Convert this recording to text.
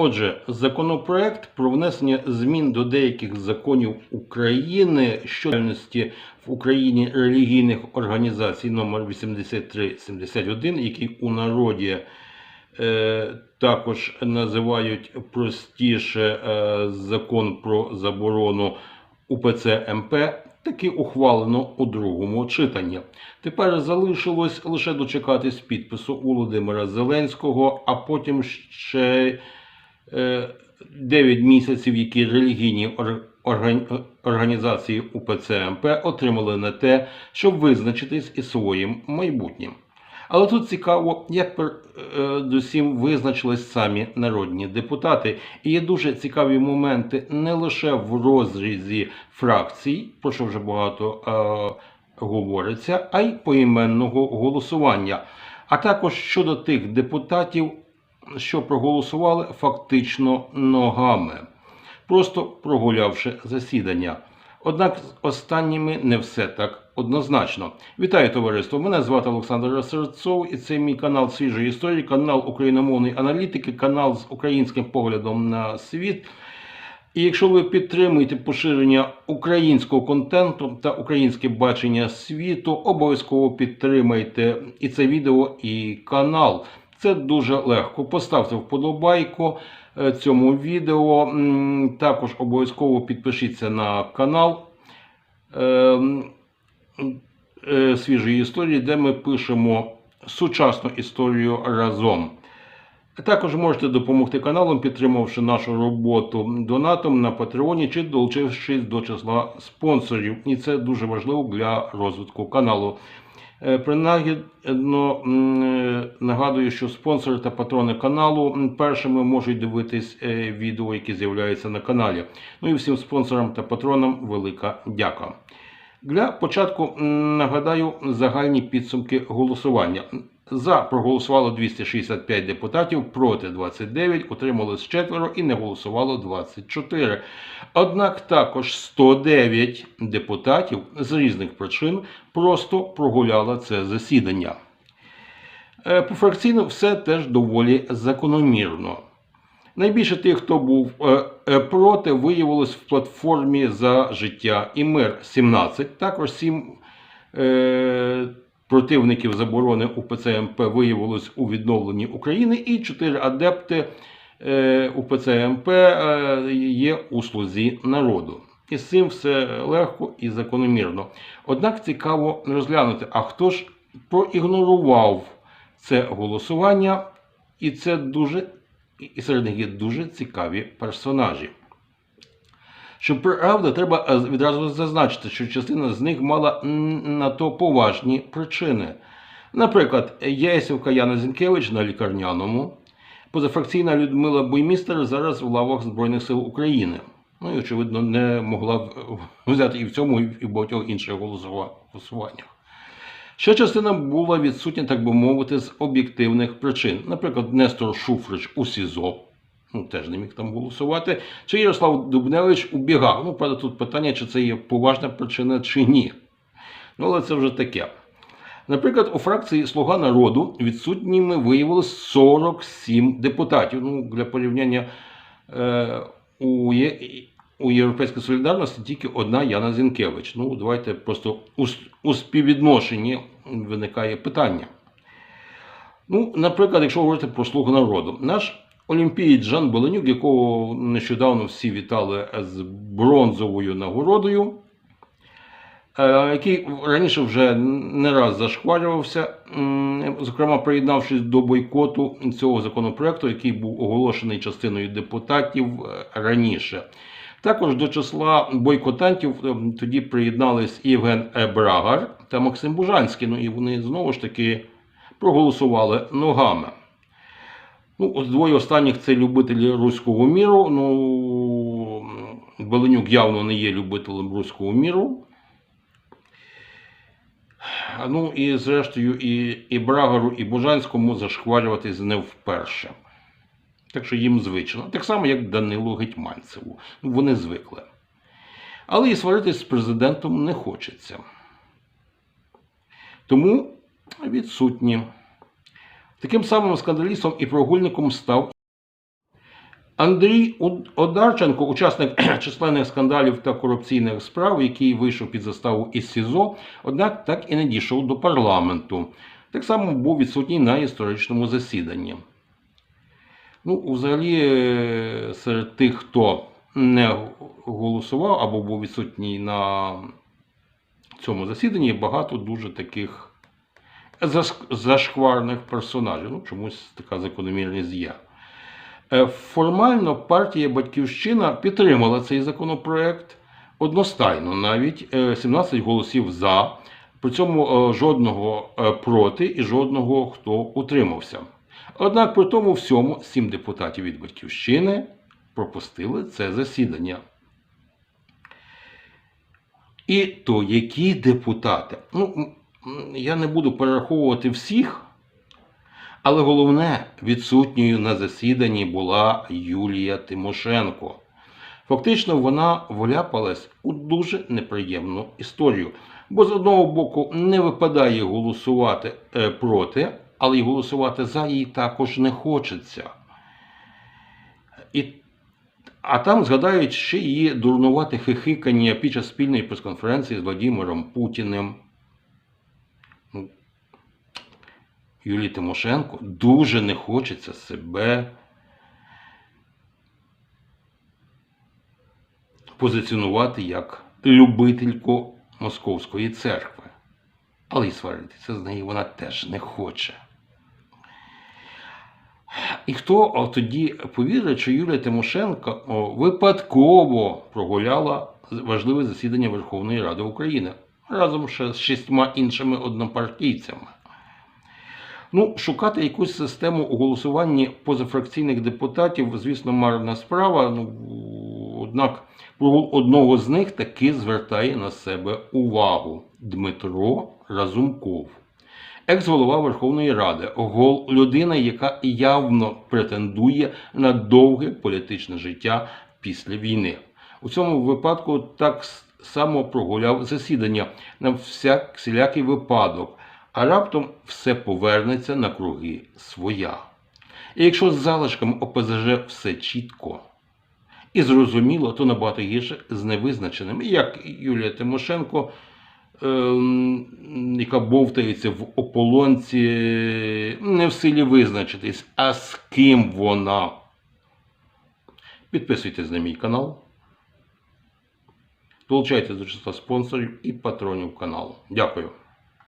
Отже, законопроект про внесення змін до деяких законів України щодо діяльності в Україні релігійних організацій номер 8371, який у народі е, також називають простіше е, закон про заборону УПЦ МП, таки ухвалено у другому читанні. Тепер залишилось лише дочекатись підпису Володимира Зеленського, а потім ще 9 місяців, які релігійні ор- організації УПЦ МП отримали на те, щоб визначитись із своїм майбутнім. Але тут цікаво, як передусім визначились самі народні депутати. І є дуже цікаві моменти не лише в розрізі фракцій, про що вже багато е, говориться, а й поіменного голосування. А також щодо тих депутатів, що проголосували фактично ногами, просто прогулявши засідання. Однак з останніми не все так однозначно. Вітаю товариство! Мене звати Олександр Серцов, і це мій канал свіжої історії, канал україномовної аналітики, канал з українським поглядом на світ. І якщо ви підтримуєте поширення українського контенту та українське бачення світу, обов'язково підтримайте і це відео, і канал. Це дуже легко. Поставте вподобайку е, цьому відео. Також обов'язково підпишіться на канал ем, е, свіжої історії, де ми пишемо сучасну історію разом. Також можете допомогти каналам, підтримавши нашу роботу донатом на Патреоні чи долучившись до числа спонсорів. І це дуже важливо для розвитку каналу. Е, Принагідно е, нагадую, що спонсори та патрони каналу першими можуть дивитись е, відео, які з'являються на каналі. Ну і всім спонсорам та патронам велика дяка. Для початку нагадаю загальні підсумки голосування. За проголосувало 265 депутатів, проти 29, утрималось четверо і не голосувало 24. Однак також 109 депутатів з різних причин просто прогуляли це засідання. Е, Пофракційно все теж доволі закономірно. Найбільше тих, хто був е, е, проти, виявилось в платформі за життя і мир 17. Також 7 е, противників заборони УПЦ МП виявилось у відновленні України, і 4 адепти е, УПЦ МП е, є у слузі народу. І з цим все легко і закономірно. Однак цікаво розглянути, а хто ж проігнорував це голосування, і це дуже і серед них є дуже цікаві персонажі. Щоправда, треба е, відразу зазначити, що частина з них мала на то поважні причини. Наприклад, Ясівка Яна Зінкевич на лікарняному, позафракційна Людмила Буймістер зараз в лавах Збройних сил України. Ну і, очевидно, не могла взяти і в цьому, і в багатьох інших голосуваннях. Ще частина була відсутня, так би мовити, з об'єктивних причин. Наприклад, Нестор Шуфрич у СІЗО, ну, теж не міг там голосувати, чи Ярослав Дубневич убігав. Ну, правда, тут питання, чи це є поважна причина, чи ні. Ну, але це вже таке. Наприклад, у фракції Слуга народу відсутніми виявилось 47 депутатів. Ну, для порівняння е, у, Є- у Європейській солідарності тільки одна Яна Зінкевич. Ну, давайте просто у, у співвідношенні виникає питання. Ну, наприклад, якщо говорити про слугу народу, наш олімпієць Жан Беленюк, якого нещодавно всі вітали з бронзовою нагородою, е, який раніше вже не раз зашкварювався, зокрема приєднавшись до бойкоту цього законопроекту, який був оголошений частиною депутатів е, раніше. Також до числа бойкотантів е, тоді приєднались Євген Брагар та Максим Бужанський. Ну і вони знову ж таки проголосували ногами. Ну, двоє останніх це любителі руського міру. Ну, Беленюк явно не є любителем руського міру. Ну і зрештою, і, і Брагару, і Бужанському зашкварюватись не вперше. Так що їм звично. Так само, як Данилу Гетьманцеву. Ну, вони звикли. Але і сваритись з президентом не хочеться. Тому відсутні. Таким самим скандалістом і прогульником став Андрій Одарченко, учасник численних скандалів та корупційних справ, який вийшов під заставу із СІЗО, однак так і не дійшов до парламенту. Так само був відсутній на історичному засіданні. Ну, взагалі, е, серед тих, хто не голосував або був відсутній на цьому засіданні, багато дуже таких зашкварних персонажів. Ну, чомусь така закономірність є. Е, Формально партія Батьківщина підтримала цей законопроект одностайно, навіть е, 17 голосів за, при цьому е, жодного е, проти і жодного хто утримався. Однак при тому всьому сім депутатів від Батьківщини пропустили це засідання. І то які депутати? Ну, я не буду перераховувати всіх, але головне, відсутньою на засіданні була Юлія Тимошенко. Фактично, вона вляпалась у дуже неприємну історію. Бо з одного боку не випадає голосувати е, проти, але й голосувати за їй також не хочеться. І, а там згадають ще її дурнувате хихикання під час спільної прес-конференції з Владимиром Путіним. Ну, Юлії Тимошенко дуже не хочеться себе позиціонувати як любительку Московської церкви. Але й сваритися з нею вона теж не хоче. І хто тоді повірить, що Юлія Тимошенко випадково прогуляла важливе засідання Верховної Ради України разом ще з шістьма іншими однопартійцями? Ну, шукати якусь систему у голосуванні позафракційних депутатів, звісно, марна справа. Ну, однак прогул одного з них таки звертає на себе увагу Дмитро Разумков. Екс-голова Верховної Ради, гол людина, яка явно претендує на довге політичне життя після війни. У цьому випадку так само прогуляв засідання на всяк всілякий випадок, а раптом все повернеться на круги своя. І якщо з залишком ОПЗЖ все чітко і зрозуміло, то набагато гірше з невизначеним, як Юлія Тимошенко, ем, яка бовтається в ополонці, не в силі визначитись, а з ким вона. Підписуйтесь на мій канал. Долучайтесь до числа спонсорів і патронів каналу. Дякую.